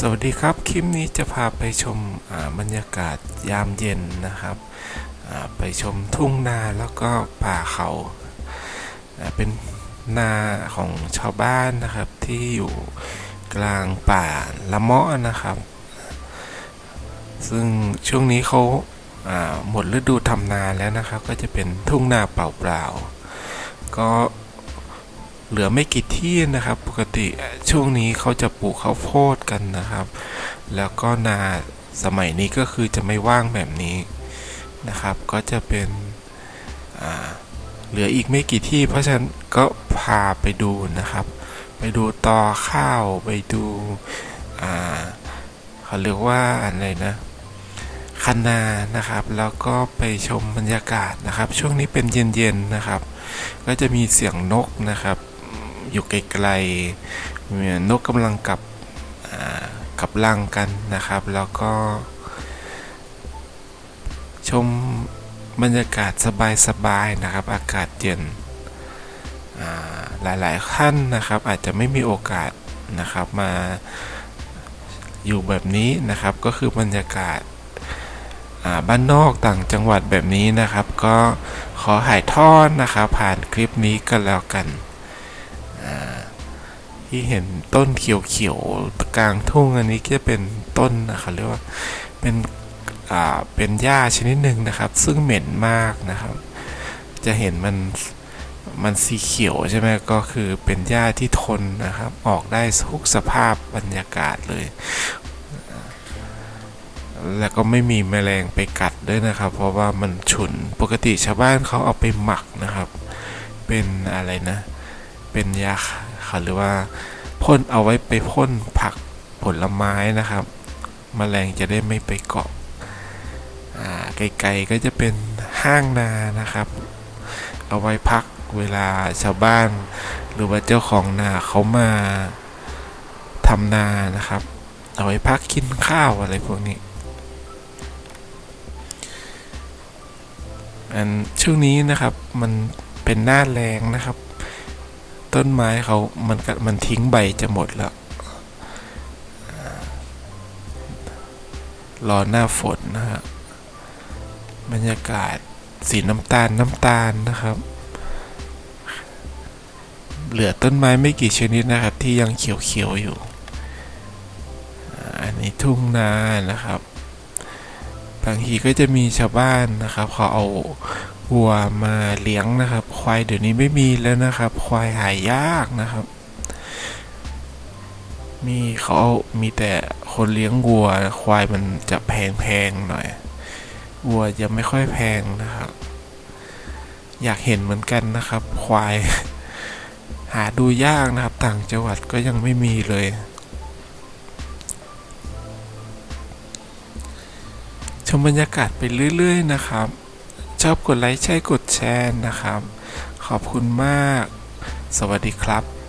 สวัสดีครับ คลิปนี้จะพาไปชมบรรยากาศยามเย็นนะครับ ไปชมทุ่งนาแล้วก็ป่าเขาเป็นนาของชาวบ้านนะครับที่อยู่กลางป่าละเมาะนะครับ ซึ่งช่วงนี้เขาหมดฤดูทำนาแล้วนะครับ ก็จะเป็นทุ่งนาเปล่าๆก็ เหลือไม่กี่ที่นะครับ ปกติช่วงนี้เขาจะปลูกข้าวโพดกันนะครับ แล้วก็นาสมัยนี้ก็คือจะไม่ว่างแบบนี้นะครับ ก็จะเป็นเหลืออีกไม่กี่ที่ เพราะฉะนั้นก็พาไปดูนะครับ ไปดูตอข้าวไปดูเขาเรียกว่าอะไรนะคันนานะครับ แล้วก็ไปชมบรรยากาศนะครับ ช่วงนี้เป็นเย็นๆนะครับ ก็จะมีเสียงนกนะครับ อยู่ไกลๆนกกำลังกับกับรังกันนะครับ แล้วก็ ชมบรรยากาศสบายๆนะครับ อากาศเย็นอ่าหลายๆท่านนะครับ อาจจะไม่มีโอกาสนะครับมาอยู่แบบนี้นะครับก็คือบรรยากาศาบ้านนอกต่างจังหวัดแบบนี้นะครับ ก็ขอถ่ายทอดนะครับ ผ่านคลิปนี้ก็แล้วกัน ที่เห็นต้นเขียวๆกลางทุ่งอันนี้ก็จะเป็นต้นนะครับเรียกว่าเป็นอ่าเป็นหญ้าชนิดหนึ่งนะครับ ซึ่งเหม็นมากนะครับ จะเห็นมันมันสีเขียวใช่ไหมก็คือเป็นหญ้าที่ทนนะครับ ออกได้ทุกสภาพบรรยากาศเลย แล้วก็ไม่มีแมลงไปกัดด้วยนะครับ เพราะว่ามันฉุนปกติชาวบ้านเขาเอาไปหมักนะครับ เป็นอะไรนะ เป็นยา ค่ะหรือว่าพ่นเอาไว้ไปพ่นผักผลไม้นะครับแมลงจะได้ไม่ไปเกาะไกลๆก็จะเป็นห้างนานะครับ เอาไว้พักเวลาชาวบ้าน หรือว่าเจ้าของนาเขามาทำนานะครับ เอาไว้พักกินข้าวอะไรพวกนี้อันช่วงนี้นะครับมันเป็นหน้าแรงนะครับ ต้นไม้เขามันมันทิ้งใบจะหมดแล้ว รอหน้าฝนนะฮะบรรยากาศสีน้ำตาลน้ำตาลนะครับ เหลือต้นไม้ไม่กี่ชนิดนะครับ ที่ยังเขียวๆอยู่ อันนี้ทุ่งนานะครับบางทีก็จะมีชาวบ้านนะครับเขาเอา วัวมาเลี้ยงนะครับ ควายเดี๋ยวนี้ไม่มีแล้วนะครับ ควายหายากนะครับ มีเขามีแต่คนเลี้ยงวัว ควายมันจะแพงๆหน่อย วัวจะไม่ค่อยแพงนะครับ อยากเห็นเหมือนกันนะครับ ควาย หาดูยากนะครับ ต่างจังหวัดก็ยังไม่มีเลยชมบรรยากาศไปเรื่อย ๆ นะครับ ชอบกดไลค์ใช่กดแชร์นะครับ ขอบคุณมาก สวัสดีครับ